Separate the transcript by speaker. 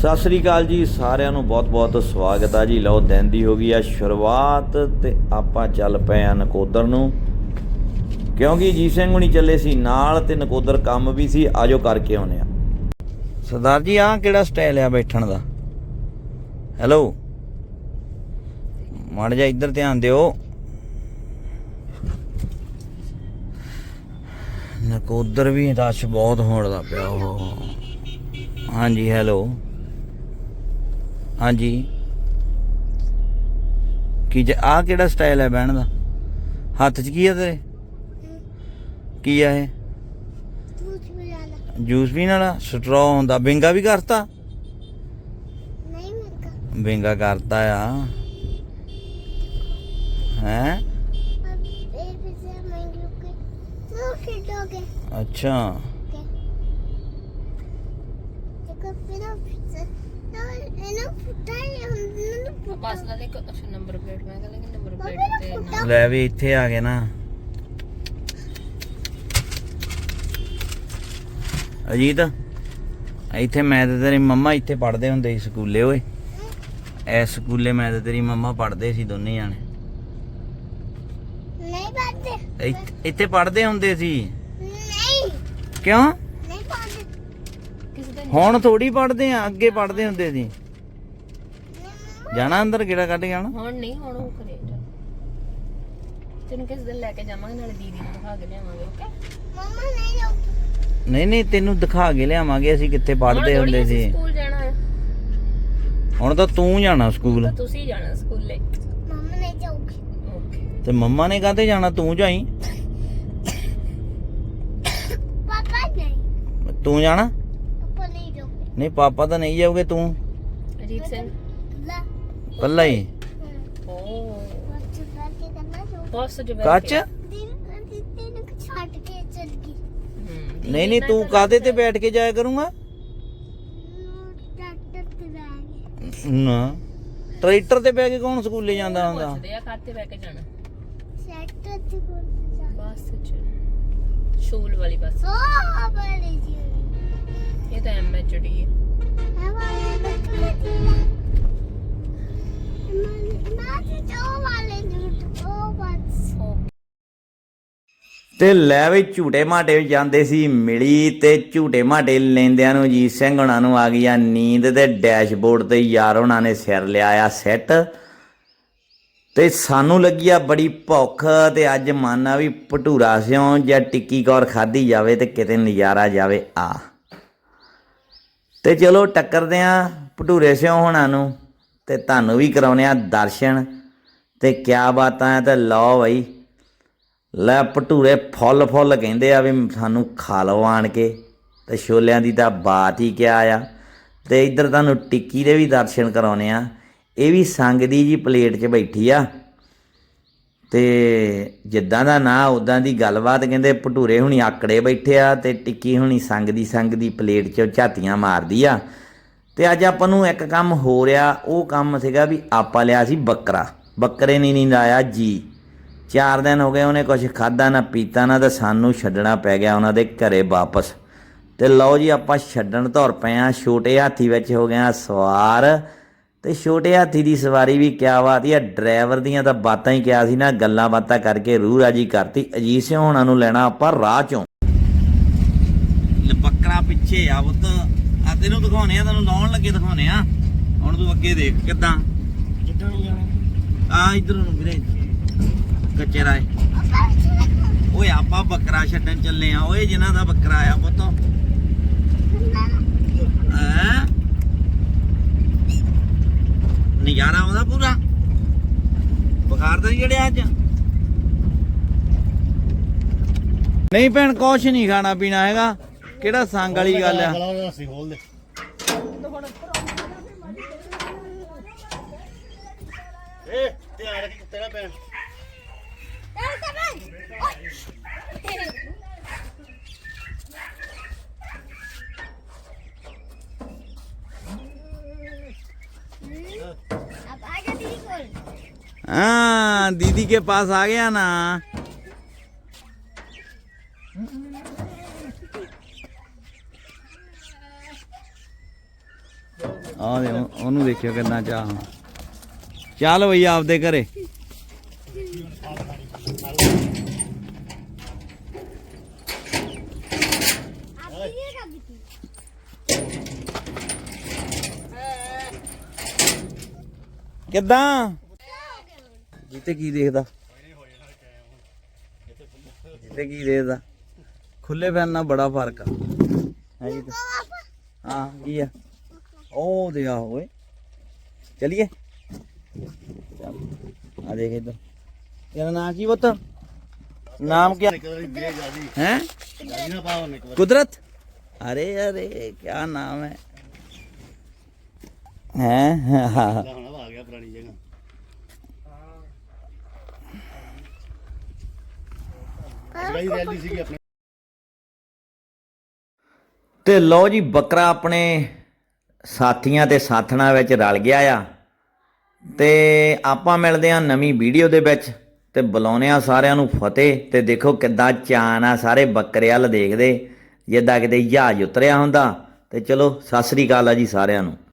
Speaker 1: ਸਤਿ ਸ੍ਰੀ ਅਕਾਲ ਜੀ, ਸਾਰਿਆਂ ਨੂੰ ਬਹੁਤ-ਬਹੁਤ ਸਵਾਗਤ ਆ ਜੀ। ਲਓ, ਦਿਨ ਦੀ ਹੋ ਗਈ ਆ ਸ਼ੁਰੂਆਤ ਤੇ ਆਪਾਂ ਚੱਲ ਪਏ ਆ ਨਕੋਦਰ ਨੂੰ। ਕਿਉਂਕਿ ਜੀ ਸਿੰਘ ਹੁਣੀ ਚੱਲੇ ਸੀ ਨਾਲ ਤੇ ਨਕੋਦਰ ਕੰਮ ਵੀ ਸੀ, ਆਜੋ ਕਰਕੇ ਆਉਨੇ ਆ। ਸਰਦਾਰ ਜੀ, ਆਹ ਕਿਹੜਾ ਸਟਾਈਲ ਆ ਬੈਠਣ ਦਾ? ਹੈਲੋ ਮਾੜਾ ਜਿਹਾ ਇੱਧਰ ਧਿਆਨ ਦਿਓ। ਨਕੋਦਰ ਵੀ ਰਸ਼ ਬਹੁਤ ਹੋਣ ਦਾ ਪਿਆ ਉਹ ਹਾਂਜੀ ਹੈਲੋ ਹਾਂਜੀ। ਕੀ ਜੇ ਆ ਕਿਹੜਾ ਸਟਾਈਲ ਹੈ ਬਹਿਣ ਦਾ? ਹੱਥ 'ਚ ਕੀ ਹੈ ਤੇਰੇ? ਕੀ ਆ ਇਹ? ਜੂਸ ਵੀ ਵਾਲਾ ਸਟਰਾ ਹੁੰਦਾ। ਬਿੰਗਾ ਵੀ ਕਰਤਾ?
Speaker 2: ਨਹੀਂ ਬਿੰਗਾ
Speaker 1: ਬਿੰਗਾ ਕਰਤਾ ਆ। ਹੈ? ਅੱਛਾ। ਲੈ ਵੀ ਇੱਥੇ ਆ ਗਏ ਨਾ। ਅਜੀਤ ਇੱਥੇ ਮੈਂ ਤੇ ਤੇਰੀ ਮੰਮਾ ਇੱਥੇ ਪੜਦੇ ਹੁੰਦੇ ਸੀ ਸਕੂਲੇ ਓਏ। ਐ ਸਕੂਲੇ ਮੈਂ ਤੇ ਤੇਰੀ ਮੰਮਾ ਪੜਦੇ ਸੀ ਦੋਨੇ ਜਾਣੇ।
Speaker 2: ਨਹੀਂ ਬਾਤ
Speaker 1: ਇੱਥੇ ਪੜਦੇ ਹੁੰਦੇ ਸੀ।
Speaker 2: ਨਹੀਂ।
Speaker 1: ਕਿਉਂ? ਹੁਣ ਥੋੜੀ ਪੜਦੇ ਆ ਅੱਗੇ ਪੜਦੇ ਹੁੰਦੇ ਸੀ। ਜਾਣਾ ਅੰਦਰ ਕਿਹੜਾ ਕੱਢ ਕੇ
Speaker 3: ਹੁਣ ਨਹੀਂ ਹੁਣ ਉਹ ਤੈਨੂੰ ਕਿਸ ਦਿਨ ਲੈ ਕੇ ਜਾਵਾਂਗੇ ਨਾਲੇ ਦੀਦੀ ਨੂੰ ਦਿਖਾ ਕੇ ਲਿਆਵਾਂਗੇ ਓਕੇ
Speaker 2: ਮੰਮਾ ਨਹੀਂ ਜਾਊਗੀ
Speaker 1: ਨਹੀਂ ਨਹੀਂ ਤੈਨੂੰ ਦਿਖਾ ਕੇ ਲਿਆਵਾਂਗੇ ਅਸੀਂ ਕਿੱਥੇ ਪੜਦੇ ਹੁੰਦੇ ਸੀ। ਹੁਣ ਤਾਂ ਤੂੰ ਜਾਣਾ ਸਕੂਲ।
Speaker 3: ਤੁਸੀਂ ਜਾਣਾ ਸਕੂਲੇ।
Speaker 2: ਮੰਮਾ ਨਹੀਂ ਜਾਊਗੀ।
Speaker 3: ਓਕੇ
Speaker 1: ਤੇ ਮੰਮਾ ਨੇ ਕਹਿੰਦੇ ਜਾਣਾ ਤੂੰ ਜਾਈ?
Speaker 2: ਪਾਪਾ ਨਹੀਂ।
Speaker 1: ਤੂੰ ਜਾਣਾ?
Speaker 2: नहीं जाओगे
Speaker 1: ਨਹੀਂ ਪਾਪਾ ਤਾਂ ਨਹੀਂ ਜਾਊਗੇ ਤੂੰ
Speaker 3: ਅਜੀਤ ਸਿੰਘ
Speaker 2: ला
Speaker 1: ਕੱਲਾ ਹੀ
Speaker 3: ਓ
Speaker 2: बस चुप के करना जो
Speaker 3: ਬਸ ਜੋ
Speaker 1: ਕੱਚ
Speaker 2: दिन दिन को छाट के चल गई
Speaker 1: ਨਹੀਂ ਨਹੀਂ ਤੂੰ ਕਾਹਦੇ ਤੇ ਬੈਠ ਕੇ ਜਾਇਆ ਕਰੂੰਗਾ
Speaker 2: ट्रैक्टर पे बैग
Speaker 1: ਨਾ ਟਰੈਕਟਰ ਤੇ ਬਹਿ ਕੇ ਕੌਣ ਸਕੂਲੇ ਜਾਂਦਾ ਹੁੰਦਾ
Speaker 3: ਪੁੱਛਦੇ ਆ ਖਾਤੇ ਬੈ ਕੇ ਜਾਣਾ
Speaker 2: ट्रैक्टर पे कौन सा
Speaker 3: ਬੱਸ ਚ ਸ਼ੂਲ ਵਾਲੀ ਬੱਸ
Speaker 2: ओ बड़ी जी
Speaker 3: ਇਹ ਤਾਂ ਐਮਐਚਡੀ ਹੈ
Speaker 1: ਤੇ ਲੈ ਵੀ ਝੂਟੇ ਮਾਟੇ ਜਾਂਦੇ ਸੀ ਮਿਲੀ ਤੇ ਝੂਟੇ ਮਾਟੇ ਲੈਂਦਿਆਂ ਨੂੰ ਜੀਤ ਸਿੰਘ ਉਹਨਾਂ ਨੂੰ ਆ ਗਿਆ ਨੀਂਦ ਤੇ ਡੈਸ਼ਬੋਰਡ ਤੇ ਯਾਰ ਉਹਨਾਂ ਨੇ ਸਿਰ ਲਿਆਇਆ ਸੈੱਟ। ਤੇ ਸਾਨੂੰ ਲੱਗੀ ਆ ਬੜੀ ਭੁੱਖ ਤੇ ਅੱਜ ਮਨ ਆ ਵੀ ਭਟੂਰਾ ਸਿਉਂ ਜਾਂ ਟਿੱਕੀ ਕੌਰ ਖਾਧੀ ਜਾਵੇ ਤੇ ਕਿਤੇ ਨਜ਼ਾਰਾ ਜਾਵੇ ਆ। ਤੇ ਚਲੋ ਟੱਕਰਦੇ ਆ ਭਟੂਰੇ ਸਿਉਂ ਹੋਣਾ ਨੂੰ ਤੇ ਤੁਹਾਨੂੰ ਵੀ ਕਰਾਉਨੇ ਆ ਦਰਸ਼ਨ। ਤੇ ਕਿਆ ਬਾਤਾਂ ਹੈ ਤੇ ਲਓ ਬਈ। ਲੈ ਭਟੂਰੇ ਫੁੱਲ ਫੁੱਲ ਕਹਿੰਦੇ ਆ ਵੀ ਸਾਨੂੰ ਖਾ ਲਓ ਆਣ ਕੇ। ਤੇ ਛੋਲਿਆਂ ਦੀ ਤਾਂ ਬਾਤ ਹੀ ਕਿਆ ਆ। ਤੇ ਇੱਧਰ ਤੁਹਾਨੂੰ ਟਿੱਕੀ ਦੇ ਵੀ ਦਰਸ਼ਨ ਕਰਾਉਨੇ ਆ। ਇਹ ਵੀ ਸੰਗ ਦੀ ਜੀ ਪਲੇਟ 'ਚ ਬੈਠੀ ਆ। ਤੇ ਜਿੱਦਾਂ ਦਾ ਨਾਂ, ਉਦਾਂ ਦੀ ਗੱਲਬਾਤ ਕਹਿੰਦੇ ਭਟੂਰੇ ਹੁਣੀ ਆਕੜੇ ਬੈਠੇ ਆ ਤੇ ਟਿੱਕੀ ਹੁਣੀ ਸੰਗ ਦੀ ਸੰਗ ਦੀ ਪਲੇਟ 'ਚ ਝਾਤੀਆਂ ਮਾਰਦੀ ਆ। ਤੇ ਅੱਜ ਆਪਾਂ ਨੂੰ ਇੱਕ ਕੰਮ ਹੋ ਰਿਹਾ, ਉਹ ਕੰਮ ਸੀਗਾ ਵੀ ਆਪਾਂ ਲਿਆ ਸੀ ਬੱਕਰਾ। ਬੱਕਰੇ ਨਹੀਂ ਨੀਂਦ ਆਇਆ ਜੀ। ਚਾਰ ਦਿਨ ਹੋ ਗਏ ਉਹਨੇ ਕੁਝ ਖਾਦਾ ਨਾ ਪੀਤਾ ਨਾ ਤਾਂ ਸਾਨੂੰ ਛੱਡਣਾ ਪੈ ਗਿਆ ਉਹਨਾਂ ਦੇ ਘਰੇ ਵਾਪਸ। ਤੇ ਲਓ ਜੀ ਆਪਾਂ ਛੱਡਣ ਧੁਰ ਪਏ ਆ, ਛੋਟੇ ਹਾਥੀ ਵਿੱਚ ਹੋ ਗਿਆ ਸਵਾਰ। ਤੇ ਛੋਟੇ ਹਾਥੀ ਦੀ ਸਵਾਰੀ ਵੀ ਕਿਆ ਬਾਤ ਹੀ ਡਰਾਈਵਰ ਦੀਆਂ ਤਾਂ ਬਾਤਾਂ ਹੀ ਕਿਹਾ ਸੀ ਨਾ ਗੱਲਾਂ ਬਾਤਾਂ ਕਰਕੇ ਰੂਹ ਰਾਜੀ ਕਰਤੀ। ਅਜੀਤ ਸਿੰਘ ਹੋਣਾ ਨੂੰ ਲੈਣਾ ਆਪਾਂ ਰਾਹ ਚੋਂ। ਬੱਕਰਾ ਪਿੱਛੇ ਆ ਪੁੱਤ। ਆ ਤੈਨੂੰ ਦਿਖਾਉਣੇ ਆ ਤੈਨੂੰ ਲਾਉਣ ਲੱਗੇ ਦਿਖਾਉਣੇ ਆ। ਹੁਣ ਤੂੰ ਅੱਗੇ ਦੇਖ ਕਿੱਦਾਂ।
Speaker 3: ਜਾਣਾ?
Speaker 1: ਆ ਇਧਰ ਨੂੰ ਵੀਰੇ। ਕੱਚੇ ਰਾਏ ਓਏ ਆਪਾਂ ਬੱਕਰਾ ਛੱਡਣ ਚੱਲੇ ਆ। ਓਏ ਜਿਨ੍ਹਾਂ ਦਾ ਬੱਕਰਾ ਆ ਪੁੱਤ। ਹੈ? ਨਜ਼ਾਰਾ ਆਉਂਦਾ ਪੂਰਾ। ਬੁਖਾਰ ਤਾਂ ਚੜਿਆ ਅੱਜ। ਨਹੀਂ ਭੈਣ ਕੁਛ ਨਹੀਂ ਖਾਣਾ ਪੀਣਾ ਹੈਗਾ। ਕਿਹੜਾ ਸੰਗ ਵਾਲੀ ਗੱਲ ਆ?
Speaker 2: अब
Speaker 1: हाँ दीदी के पास आ गया ना ਆ ਦੇ ਉਹ- ਉਹਨੂੰ ਦੇਖਿਓ ਕਿੰਨਾ ਚਾਹ ਹੁਣ ਚੱਲ ਬਈ ਆਪਦੇ ਘਰੇ
Speaker 2: आप ये का भी
Speaker 1: ਕਿੱਦਾਂ ਜਿੱਤੇ ਕੀ ਦੇਖਦਾ ਜਿੱਤੇ ਕੀ ਦੇਖਦਾ ਖੁੱਲੇ ਫੈਨ ਨਾਲ ਬੜਾ ਫਰਕ ਆ ਹੈ ਜੀ ਹਾਂ ਕੀ ਆ ਉਹ ਦੇ ਆ ਓਏ ਚਲਿਏ ਚੱਲ ਆ ਦੇਖ ਇੱਧਰ ਤੇਰਾ ਨਾਮ ਕੀ ਪੁੱਤ ਨਾਮ ਕੀ ਹੈ कुदरत अरे अरे क्या नाम है हैं हाँ ਤੇ ਲਓ ਜੀ, ਬੱਕਰਾ ਆਪਣੇ ਸਾਥੀਆਂ ਤੇ ਸਾਥਣਾ ਵਿੱਚ ਰਲ ਗਿਆ ਆ। ਤੇ ਆਪਾਂ ਮਿਲਦੇ ਹਾਂ ਨਵੀਂ ਵੀਡੀਓ ਦੇ ਵਿੱਚ ਤੇ ਬੁਲਾਉਨੇ ਆ ਸਾਰਿਆਂ ਨੂੰ ਫਤਿਹ। ਤੇ ਦੇਖੋ ਕਿੱਦਾਂ ਚਾਨ ਆ ਸਾਰੇ ਬੱਕਰੇ ਵੱਲ ਦੇਖਦੇ। ਜਿੱਦਾਂ ਕਿਤੇ ਜਹਾਜ਼ ਉਤਰਿਆ ਹੁੰਦਾ। ਤੇ ਚਲੋ, ਸਤਿ ਸ੍ਰੀ ਅਕਾਲ ਆ ਜੀ ਸਾਰਿਆਂ ਨੂੰ।